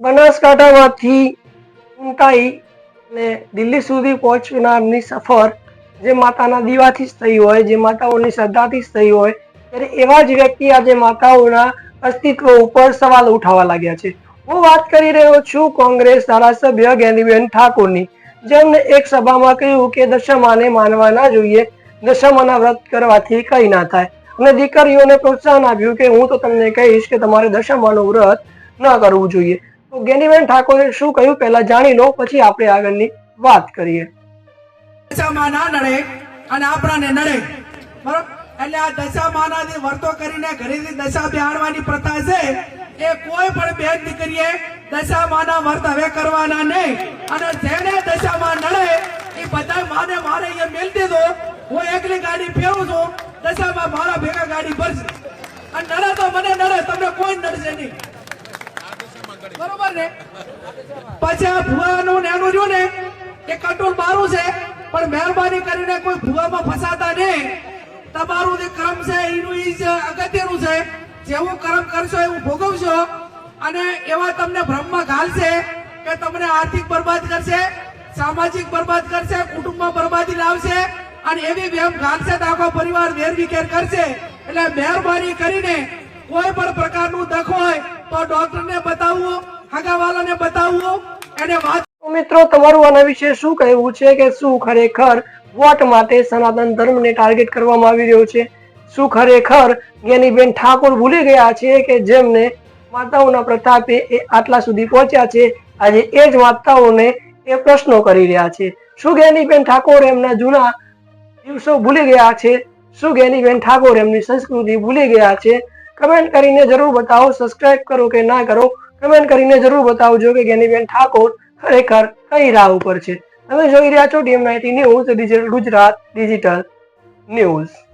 બનાસકાંઠામાંથી ઊંટાઈ ને દિલ્હી સુધી પહોંચનારની સફર જે માતાના દીવાથી જ થઈ હોય, જે માતાઓની શ્રદ્ધાથી જ થઈ હોય, ત્યારે એવા જ વ્યક્તિ આજે માતાઓના અસ્તિત્વ ઉપર સવાલ ઉઠાવવા લાગ્યા છે. હું વાત કરી રહ્યો છું કોંગ્રેસ ધારાસભ્ય જ્ઞાનીબેન ઠાકોરની જેમને એક સભામાં કહ્યું કે દશમાને માનવા ના જોઈએ, દશમાના વ્રત કરવાથી કઈ ના થાય. અને દીકરીઓને પ્રોત્સાહન આપ્યું કે હું તો તમને કહીશ કે તમારે દશમાનું વ્રત ન કરવું જોઈએ. તો ગેનીબેન ઠાકોરે શું કહ્યું પહેલા જાણી લો, પછી આપણે આગળની વાત કરીએ. દશામાં ના નડે અને આપણાને નડે બરોબર? એટલે આ દશામાના જે વર્તો કરીને ઘરેથી દશા બિહાડવાની પ્રથા છે. એ કોઈ પણ બેન દીકરીએ દશામાના વર્ત હવે કરવાના નહીં. અને જેને દશામાં નડે એ બધા માને મારે અહીંયા મેલ દીધો. હું એકલી ગાડી ફેરું છું. દશામાં મારા ભેગા ગાડી ભરશે. અને નડે તો મને નડે તમને કોઈ નડશે નહીં. બરોબર ને? પછી આ ભુવાનું ને જો ને એ કંટ્રોલ મારું છે, પણ મહેરબાની કરીને કોઈ ભુવામાં ફસાતા નહીં. તમારું જે કર્મ છે, એનું ઈ જ અગત્યનું છે. જેવું કર્મ કરશો, એવું ભોગવશો, અને એવા તમને ભ્રમમાં ઘાલશે કે તમને આર્થિક બરબાદ કરશે, સામાજિક બરબાદ કરશે, કુટુંબમાં બરબાદી લાવશે, અને એવી વેમ ઘાલશે તો આખો પરિવાર વેરવિખેર કરશે. એટલે મહેરબાની કરીને કોઈ પણ પ્રકારનું દખ હોય, તો ડોક્ટરને બતાવવું હગાવાલાને બતાવો, એને વાત મિત્રો, તમારું આના વિશે શું કહેવું છે કે શું ખરેખર વોટ માટે સનાતન ધર્મને ટાર્ગેટ કરવામાં આવી રહ્યો છે? શું ખરેખર જ્ઞાનીબેન ઠાકોર ભૂલી ગયા છે કે જેમને માતાઓના પ્રતાપે એ આટલા સુધી પહોંચ્યા છે? આજે એ જ માતાઓને એ પ્રશ્નો કરી રહ્યા છે. શું જ્ઞાનીબેન ઠાકોર એમના જૂના દિવસો ભૂલી ગયા છે? શું જ્ઞાનીબેન ઠાકોર એમની સંસ્કૃતિ ભૂલી ગયા છે? કમેન્ટ કરીને જરૂર બતાવો સબસ્ક્રાઇબ કરો કે ના કરો? કમેન્ટ કરીને જરૂર બતાવજો કે જ્ઞાનીબેન ઠાકોર ખરેખર કઈ રાહ ઉપર છે. તમે જોઈ રહ્યા છો DM ninety news, digital Gujarat, digital news.